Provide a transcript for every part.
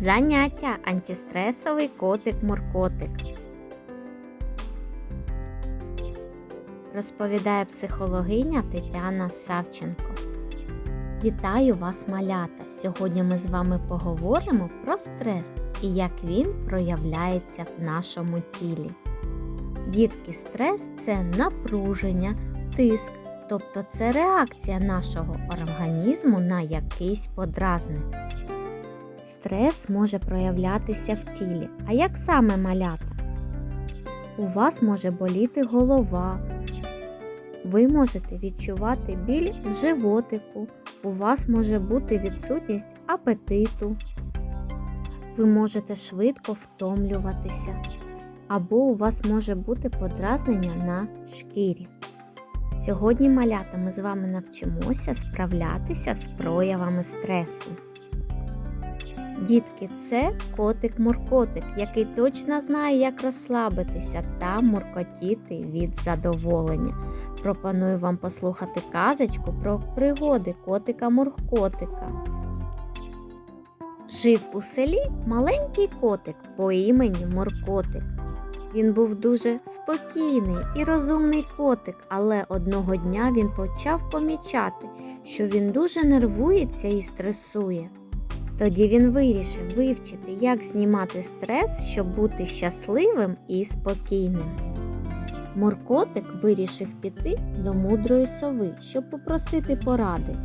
Заняття антистресовий котик-муркотик. Розповідає психологиня Тетяна Савченко. Вітаю вас, малята! Сьогодні ми з вами поговоримо про стрес і як він проявляється в нашому тілі. Дітки, стрес це напруження, тиск, тобто це реакція нашого організму на якийсь подразник. Стрес може проявлятися в тілі. А як саме малята? У вас може боліти голова. Ви можете відчувати біль в животику. У вас може бути відсутність апетиту. Ви можете швидко втомлюватися. Або у вас може бути подразнення на шкірі. Сьогодні, малята, ми з вами навчимося справлятися з проявами стресу. Дітки, це котик-муркотик, який точно знає, як розслабитися та муркотіти від задоволення. Пропоную вам послухати казочку про пригоди котика-муркотика. Жив у селі маленький котик по імені Муркотик. Він був дуже спокійний і розумний котик, але одного дня він почав помічати, що він дуже нервується і стресує. Тоді він вирішив вивчити, як знімати стрес, щоб бути щасливим і спокійним. Муркотик вирішив піти до мудрої сови, щоб попросити поради.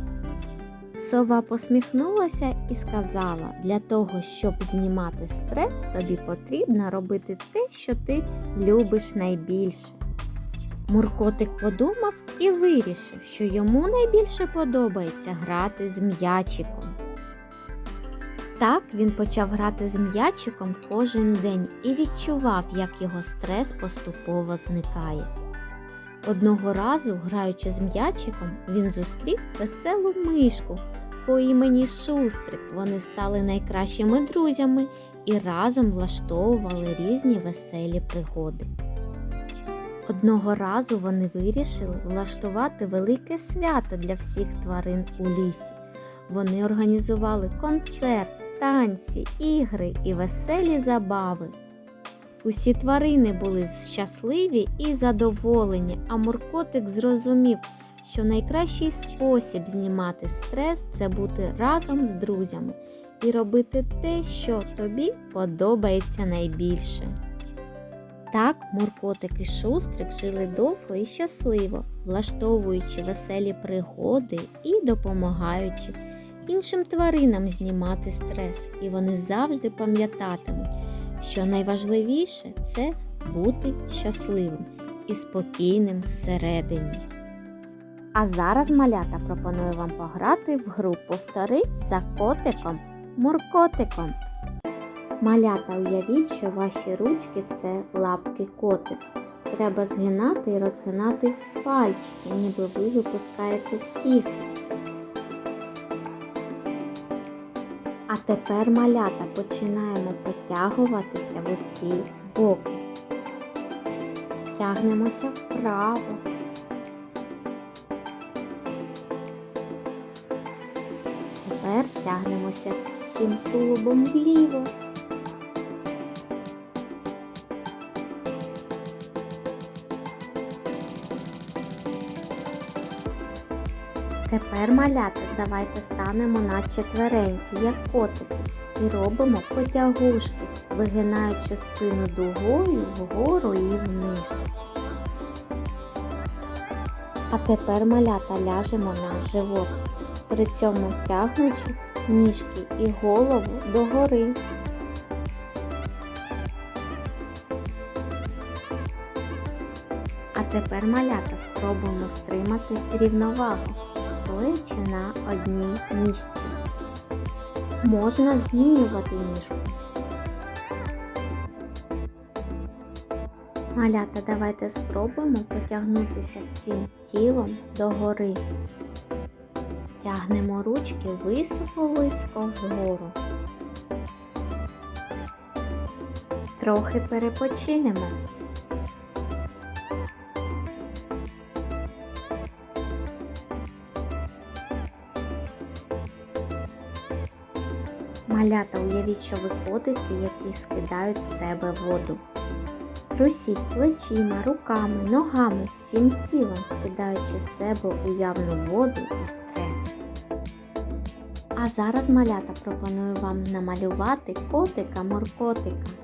Сова посміхнулася і сказала: для того, щоб знімати стрес, тобі потрібно робити те, що ти любиш найбільше. Муркотик подумав і вирішив, що йому найбільше подобається грати з м'ячиком. Так він почав грати з м'ячиком кожен день і відчував, як його стрес поступово зникає. Одного разу, граючи з м'ячиком, він зустрів веселу мишку по імені Шустрик. Вони стали найкращими друзями і разом влаштовували різні веселі пригоди. Одного разу вони вирішили влаштувати велике свято для всіх тварин у лісі. Вони організували концерт, танці, ігри і веселі забави. Усі тварини були щасливі і задоволені, а Муркотик зрозумів, що найкращий спосіб знімати стрес це бути разом з друзями і робити те, що тобі подобається найбільше. Так Муркотик і Шустрик жили довго і щасливо, влаштовуючи веселі пригоди і допомагаючи іншим тваринам знімати стрес, і вони завжди пам'ятатимуть, що найважливіше це бути щасливим і спокійним всередині. А зараз малята пропоную вам пограти в гру Повтори за котиком Муркотиком. Малята, уявіть, що ваші ручки це лапки котик. Треба згинати і розгинати пальчики, ніби ви випускаєте кіт. А тепер малята починаємо потягуватися в усі боки. Тягнемося вправо. Тепер тягнемося всім тулубом вліво. Тепер, малята, давайте станемо на четвереньки, як котики, і робимо потягушки, вигинаючи спину дугою вгору і вниз. А тепер малята ляжемо на живот, при цьому тягнучи ніжки і голову догори. А тепер малята спробуємо втримати рівновагу стоячи на одній ніжці. Можна змінювати ніжку. Малята, давайте спробуємо потягнутися всім тілом догори. Тягнемо ручки високо-високо вгору. Трохи перепочинемо. Малята, уявіть, що ви котики, які скидають з себе воду. Трусіть плечима, руками, ногами, всім тілом, скидаючи з себе уявну воду і стрес. А зараз малята пропоную вам намалювати котика-моркотика.